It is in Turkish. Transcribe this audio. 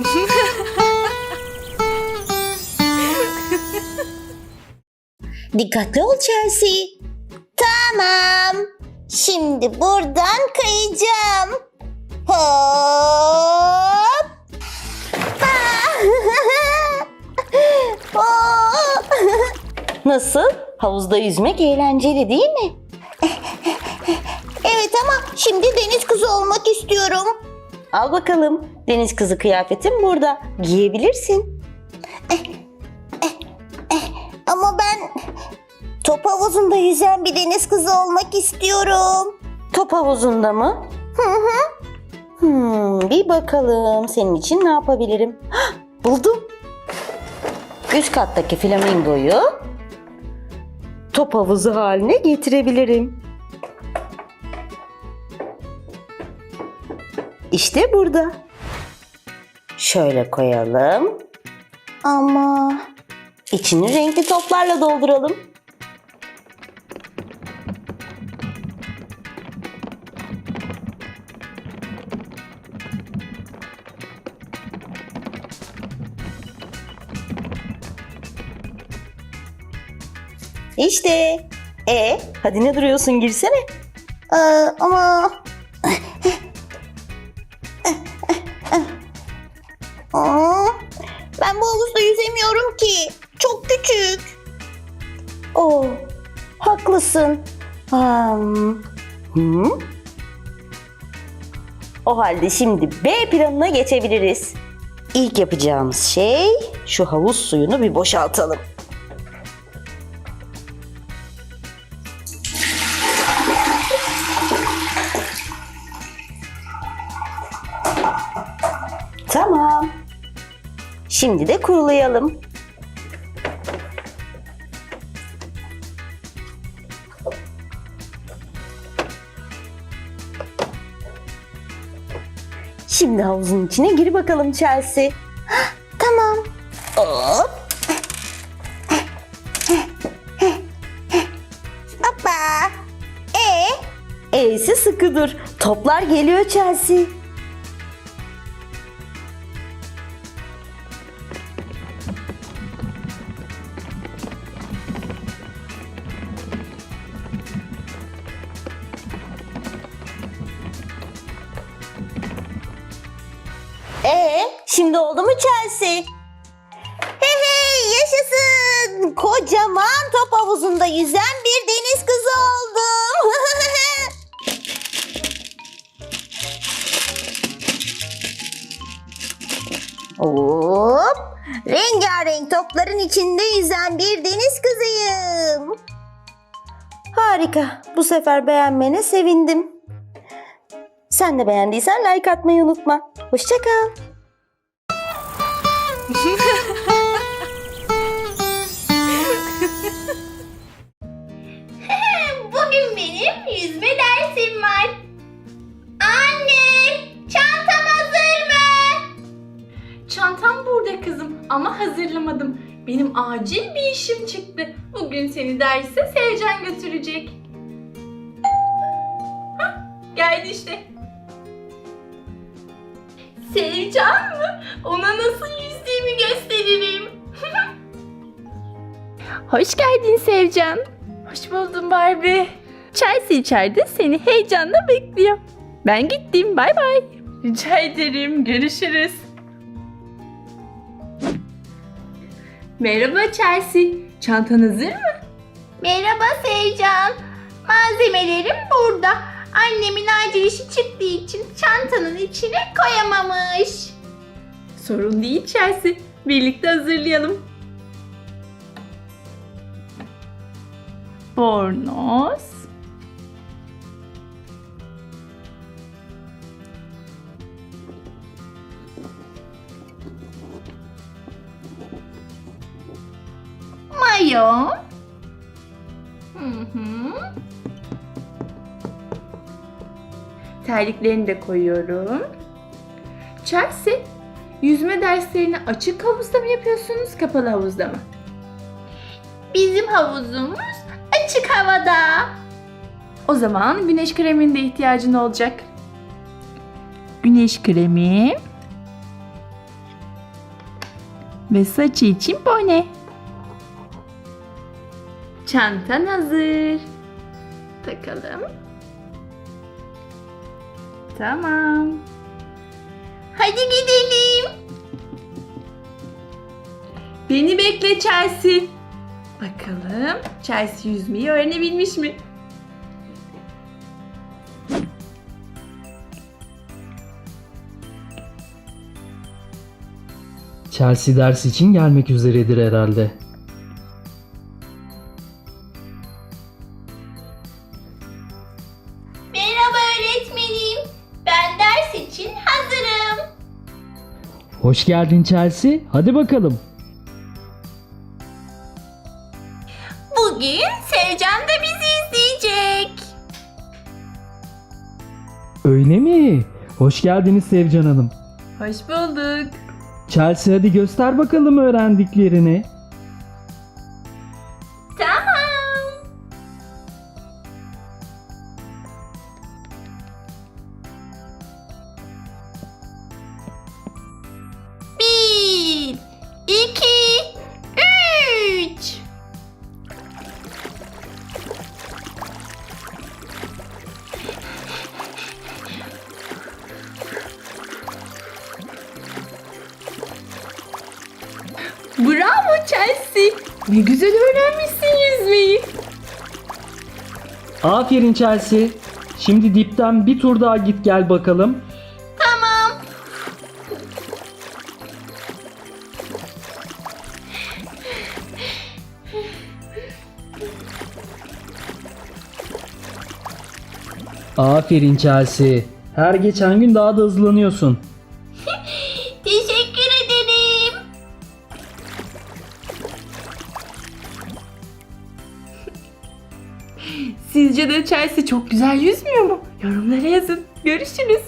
Dikkatli ol Chelsea. Tamam. Şimdi buradan kayacağım. Hop. Nasıl? Havuzda yüzmek eğlenceli değil mi? evet ama şimdi deniz kızı olmak istiyorum. Al bakalım. Deniz kızı kıyafetin burada. Giyebilirsin. Ama ben top havuzunda yüzen bir deniz kızı olmak istiyorum. Top havuzunda mı? Hmm, bir bakalım senin için ne yapabilirim? Hah, buldum. Üst kattaki flamingoyu top havuzu haline getirebilirim. İşte burada. Şöyle koyalım. Ama İçini renkli toplarla dolduralım. İşte. E, hadi ne duruyorsun girsene. e, ama Aa, ben bu havuzda yüzemiyorum ki. Çok küçük. Oo, haklısın. Hmm. Hı? O halde şimdi B planına geçebiliriz. İlk yapacağımız şey şu havuz suyunu bir boşaltalım. Şimdi de kurulayalım. Şimdi havuzun içine gir bakalım Chelsea. Tamam. Hop. Hoppa. E E'si sıkı dur. Toplar geliyor Chelsea. Şimdi oldu mu Chelsea? Hey hey yaşasın. Kocaman top havuzunda yüzen bir deniz kızı oldum. Hop. Rengarenk topların içinde yüzen bir deniz kızıyım. Harika. Bu sefer beğenmene sevindim. Sen de beğendiysen like atmayı unutma. Hoşça kal. Bugün benim yüzme dersim var. Anne, çantam hazır mı? Çantam burada kızım ama hazırlamadım. Benim acil bir işim çıktı. Bugün seni derse Sevcan götürecek. Geldi işte. Sevcan mı? Ona nasıl yüzdüğümü gösteririm. Hoş geldin Sevcan. Hoş buldum Barbie. Chelsea içeride seni heyecanla bekliyor. Ben gittim. Bay bay. Rica ederim. Görüşürüz. Merhaba Chelsea. Çantan hazır mı? Merhaba Sevcan. Malzemelerim burada. Annemin acil işi çıktığı için çantanın içine koyamamış. Sorun değil Chelsea. Birlikte hazırlayalım. Bornoz. Mayo. Hı hı. Terliklerini de koyuyorum. Chelsea, yüzme derslerini açık havuzda mı yapıyorsunuz, kapalı havuzda mı? Bizim havuzumuz açık havada. O zaman güneş kremine de ihtiyacın olacak. Güneş kremi. Ve saçı için bone. Çantan hazır. Takalım. Tamam. Hadi gidelim. Beni bekle Chelsea. Bakalım Chelsea yüzmeyi öğrenebilmiş mi? Chelsea ders için gelmek üzeredir herhalde. Hoş geldin Chelsea. Hadi bakalım. Bugün Sevcan da bizi izleyecek. Öyle mi? Hoş geldiniz Sevcan Hanım. Hoş bulduk. Chelsea hadi göster bakalım öğrendiklerini. Bravo Chelsea. Ne güzel öğrenmişsin yüzmeyi. Aferin Chelsea. Şimdi dipten bir tur daha git gel bakalım. Tamam. Aferin Chelsea. Her geçen gün daha da hızlanıyorsun. Sizce de Chelsea çok güzel yüzmüyor mu? Yorumlara yazın. Görüşürüz.